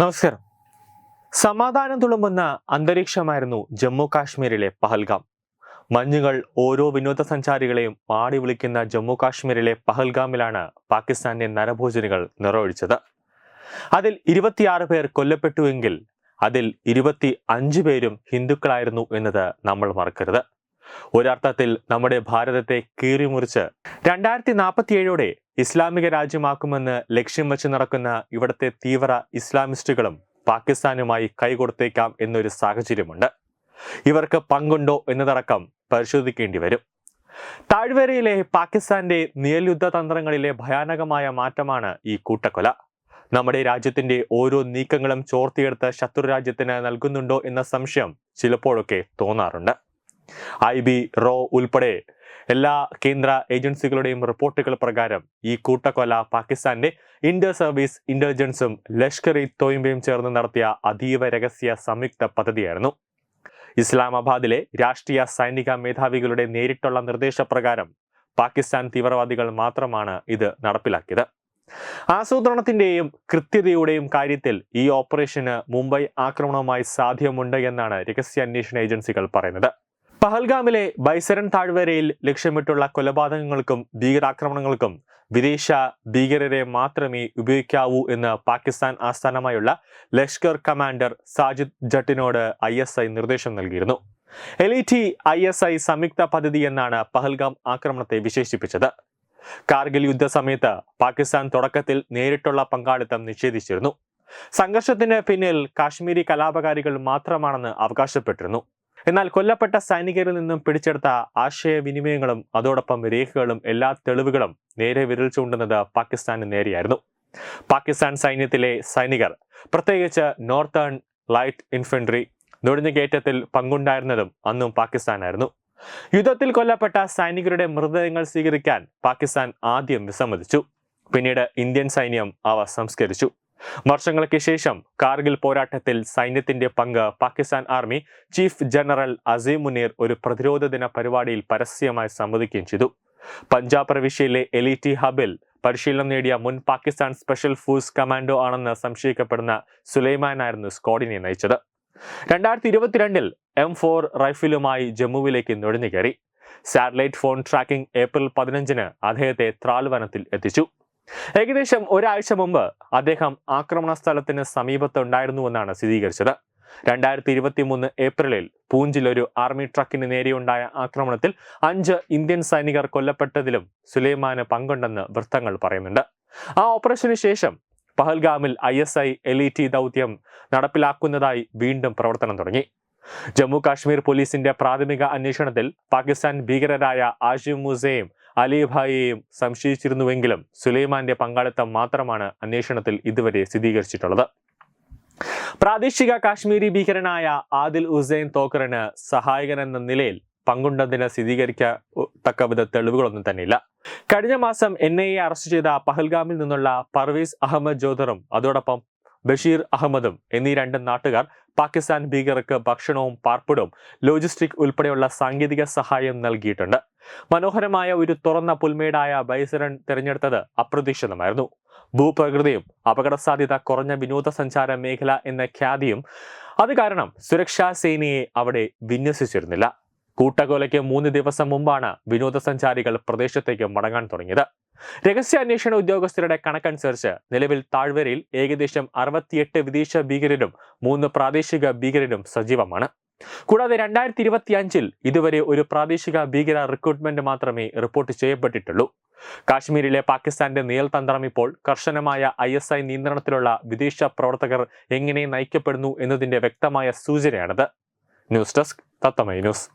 നമസ്കാരം. സമാധാനം തുളുമ്പുന്ന അന്തരീക്ഷമായിരുന്നു ജമ്മു കാശ്മീരിലെ പഹൽഗാം. മഞ്ഞുകൾ ഓരോ വിനോദസഞ്ചാരികളെയും പാടി വിളിക്കുന്ന ജമ്മു കാശ്മീരിലെ പഹൽഗാമിലാണ് പാകിസ്ഥാന്റെ നരഭോജനികൾ നിറവൊഴിച്ചത് അതിൽ ഇരുപത്തിയാറ് പേർ കൊല്ലപ്പെട്ടുവെങ്കിൽ അതിൽ ഇരുപത്തി അഞ്ച് പേരും ഹിന്ദുക്കളായിരുന്നു എന്നത് നമ്മൾ മറക്കരുത്. ഒരർത്ഥത്തിൽ നമ്മുടെ ഭാരതത്തെ കീറിമുറിച്ച് രണ്ടായിരത്തി നാൽപ്പത്തിയേഴോടെ ഇസ്ലാമിക രാജ്യമാക്കുമെന്ന് ലക്ഷ്യം വെച്ച് നടക്കുന്ന ഇവിടുത്തെ തീവ്ര ഇസ്ലാമിസ്റ്റുകളും പാകിസ്ഥാനുമായി കൈകൊടുത്തേക്കാം എന്നൊരു സാഹചര്യമുണ്ട്. ഇവർക്ക് പങ്കുണ്ടോ എന്നതടക്കം പരിശോധിക്കേണ്ടി വരും. താഴ്വരയിലെ പാകിസ്ഥാന്റെ നിയൽയുദ്ധ തന്ത്രങ്ങളിലെ ഭയാനകമായ മാറ്റമാണ് ഈ കൂട്ടക്കൊല. നമ്മുടെ രാജ്യത്തിന്റെ ഓരോ നീക്കങ്ങളും ചോർത്തിയെടുത്ത് ശത്രു രാജ്യത്തിന് നൽകുന്നുണ്ടോ എന്ന സംശയം ചിലപ്പോഴൊക്കെ തോന്നാറുണ്ട്. ഐ ബി റോ ഉൾപ്പെടെ എല്ലാ കേന്ദ്ര ഏജൻസികളുടെയും റിപ്പോർട്ടുകൾ പ്രകാരം ഈ കൂട്ടക്കൊല പാകിസ്ഥാന്റെ ഇന്റർ സർവീസ് ഇന്റലിജൻസും ലഷ്കർ ഇ തോയിമ്പയും ചേർന്ന് നടത്തിയ അതീവ രഹസ്യ സംയുക്ത പദ്ധതിയായിരുന്നു. ഇസ്ലാമാബാദിലെ രാഷ്ട്രീയ സൈനിക മേധാവികളുടെ നേരിട്ടുള്ള നിർദ്ദേശപ്രകാരം പാകിസ്ഥാൻ തീവ്രവാദികൾ മാത്രമാണ് ഇത് നടപ്പിലാക്കിയത്. ആസൂത്രണത്തിന്റെയും കൃത്യതയുടെയും കാര്യത്തിൽ ഈ ഓപ്പറേഷന് മുംബൈ ആക്രമണവുമായി സാധ്യമുണ്ട് എന്നാണ് രഹസ്യാന്വേഷണ ഏജൻസികൾ പറയുന്നത്. പഹൽഗാമിലെ ബൈസരൻ താഴ്വരയിൽ ലക്ഷ്യമിട്ടുള്ള കൊലപാതകങ്ങൾക്കും ഭീകരാക്രമണങ്ങൾക്കും വിദേശ ഭീകരരെ മാത്രമേ ഉപയോഗിക്കാവൂ എന്ന് പാകിസ്ഥാൻ ആസ്ഥാനമായുള്ള ലഷ്കർ കമാൻഡർ സാജിദ് ജട്ടിനോട് ഐ എസ് ഐ നിർദ്ദേശം നൽകിയിരുന്നു. E T I S I സംയുക്ത പദ്ധതി എന്നാണ് പഹൽഗാം ആക്രമണത്തെ വിശേഷിപ്പിച്ചത്. കാർഗിൽ യുദ്ധസമയത്ത് പാകിസ്ഥാൻ തുടക്കത്തിൽ നേരിട്ടുള്ള പങ്കാളിത്തം നിഷേധിച്ചിരുന്നു. സംഘർഷത്തിന് പിന്നിൽ കാശ്മീരി കലാപകാരികൾ മാത്രമാണെന്ന് അവകാശപ്പെട്ടിരുന്നു. എന്നാൽ കൊല്ലപ്പെട്ട സൈനികരിൽ നിന്നും പിടിച്ചെടുത്ത ആശയവിനിമയങ്ങളും അതോടൊപ്പം രേഖകളും എല്ലാ തെളിവുകളും നേരെ വിരൽ ചൂണ്ടുന്നത് പാകിസ്ഥാന് നേരെയായിരുന്നു. പാകിസ്ഥാൻ സൈന്യത്തിലെ സൈനികർ പ്രത്യേകിച്ച് നോർത്തേൺ ലൈറ്റ് ഇൻഫൻട്രി നുഴഞ്ഞുകയറ്റത്തിൽ പങ്കുണ്ടായിരുന്നതും അന്നും പാകിസ്ഥാനായിരുന്നു. യുദ്ധത്തിൽ കൊല്ലപ്പെട്ട സൈനികരുടെ മൃതദേഹങ്ങൾ സ്വീകരിക്കാൻ പാകിസ്ഥാൻ ആദ്യം വിസമ്മതിച്ചു. പിന്നീട് ഇന്ത്യൻ സൈന്യം അവ സംസ്കരിച്ചു. വർഷങ്ങൾക്ക് ശേഷം കാർഗിൽ പോരാട്ടത്തിൽ സൈന്യത്തിന്റെ പങ്ക് Pakistan army chief general Asim Munir ഒരു പ്രതിരോധ ദിന പരിപാടിയിൽ പരസ്യമായി സമ്മതിക്കുകയും ചെയ്തു. പഞ്ചാബ് പ്രവിശ്യയിലെ എലിറ്റി ഹബിൽ പരിശീലനം നേടിയ മുൻ പാകിസ്ഥാൻ സ്പെഷ്യൽ ഫോഴ്സ് കമാൻഡോ ആണെന്ന് സംശയിക്കപ്പെടുന്ന സുലൈമാനായിരുന്നു സ്ക്വാഡിനെ നയിച്ചത്. രണ്ടായിരത്തി ഇരുപത്തിരണ്ടിൽ എം ഫോർ റൈഫിലുമായി ജമ്മുവിലേക്ക് നുഴഞ്ഞു കയറി സാറ്റലൈറ്റ് ഫോൺ ട്രാക്കിംഗ് ഏപ്രിൽ പതിനഞ്ചിന് അദ്ദേഹത്തെ ത്രാൽവനത്തിൽ എത്തിച്ചു. ഏകദേശം ഒരാഴ്ച മുമ്പ് അദ്ദേഹം ആക്രമണ സ്ഥലത്തിന് സമീപത്ത് ഉണ്ടായിരുന്നുവെന്നാണ് സ്ഥിരീകരിച്ചത്. രണ്ടായിരത്തി ഇരുപത്തി മൂന്ന് ഏപ്രിലിൽ പൂഞ്ചിൽ ഒരു ആർമി ട്രക്കിന് നേരെയുണ്ടായ ആക്രമണത്തിൽ അഞ്ച് ഇന്ത്യൻ സൈനികർ കൊല്ലപ്പെട്ടതിലും സുലൈമാന് പങ്കുണ്ടെന്ന് വൃത്തങ്ങൾ പറയുന്നുണ്ട്. ആ ഓപ്പറേഷന് ശേഷം പഹൽഗാമിൽ ഐ എസ് ഐ ടി ദൗത്യം നടപ്പിലാക്കുന്നതായി വീണ്ടും പ്രവർത്തനം തുടങ്ങി. ജമ്മു കാശ്മീർ പോലീസിന്റെ പ്രാഥമിക അന്വേഷണത്തിൽ പാകിസ്ഥാൻ ഭീകരരായ ആഷിം മുസയും അലിഭായിയെയും സംശയിച്ചിരുന്നുവെങ്കിലും സുലൈമാന്റെ പങ്കാളിത്തം മാത്രമാണ് അന്വേഷണത്തിൽ ഇതുവരെ സ്ഥിരീകരിച്ചിട്ടുള്ളത്. പ്രാദേശിക കാശ്മീരി ഭീകരനായ ആദിൽ ഹുസൈൻ തോക്കറിന് സഹായകൻ എന്ന നിലയിൽ സ്ഥിരീകരിക്ക സ്ഥിരീകരിക്കത്തക്ക വിധ തെളിവുകളൊന്നും തന്നെയില്ല. കഴിഞ്ഞ മാസം എൻ ഐ എ അറസ്റ്റ് ചെയ്ത പഹൽഗാമിൽ നിന്നുള്ള പർവീസ് അഹമ്മദ് ജോദറും അതോടൊപ്പം ബഷീർ അഹമ്മദും എന്നീ രണ്ട് നാട്ടുകാർ പാകിസ്ഥാൻ ഭീകരർക്ക് ഭക്ഷണവും പാർപ്പിടവും ലോജിസ്റ്റിക് ഉൾപ്പെടെയുള്ള സാങ്കേതിക സഹായം നൽകിയിട്ടുണ്ട്. മനോഹരമായ ഒരു തുറന്ന പുൽമേടായ ബൈസരൺ തിരഞ്ഞെടുത്തത് അപ്രതീക്ഷിതമായിരുന്നു. ഭൂപ്രകൃതിയും അപകട സാധ്യത കുറഞ്ഞ വിനോദസഞ്ചാര മേഖല എന്ന ഖ്യാതിയും അത് കാരണം സുരക്ഷാ സേനയെ അവിടെ വിന്യസിച്ചിരുന്നില്ല. കൂട്ടക്കൊലയ്ക്ക് മൂന്ന് ദിവസം മുമ്പാണ് വിനോദസഞ്ചാരികൾ പ്രദേശത്തേക്ക് മടങ്ങാൻ തുടങ്ങിയത്. രഹസ്യാന്വേഷണ ഉദ്യോഗസ്ഥരുടെ കണക്കനുസരിച്ച് നിലവിൽ താഴ്വരയിൽ ഏകദേശം അറുപത്തിയെട്ട് വിദേശ ഭീകരരും മൂന്ന് പ്രാദേശിക ഭീകരരും സജീവമാണ്. കൂടാതെ രണ്ടായിരത്തി ഇരുപത്തി അഞ്ചിൽ ഇതുവരെ ഒരു പ്രാദേശിക ഭീകര റിക്രൂട്ട്മെന്റ് മാത്രമേ റിപ്പോർട്ട് ചെയ്യപ്പെട്ടിട്ടുള്ളൂ. കാശ്മീരിലെ പാകിസ്ഥാന്റെ നിയൽതന്ത്രം ഇപ്പോൾ കർശനമായ ഐ എസ് ഐ നിയന്ത്രണത്തിലുള്ള വിദേശ പ്രവർത്തകർ എങ്ങനെ നയിക്കപ്പെടുന്നു എന്നതിന്റെ വ്യക്തമായ സൂചനയാണിത്. ന്യൂസ് ഡെസ്ക് തത്തമൈ ന്യൂസ്.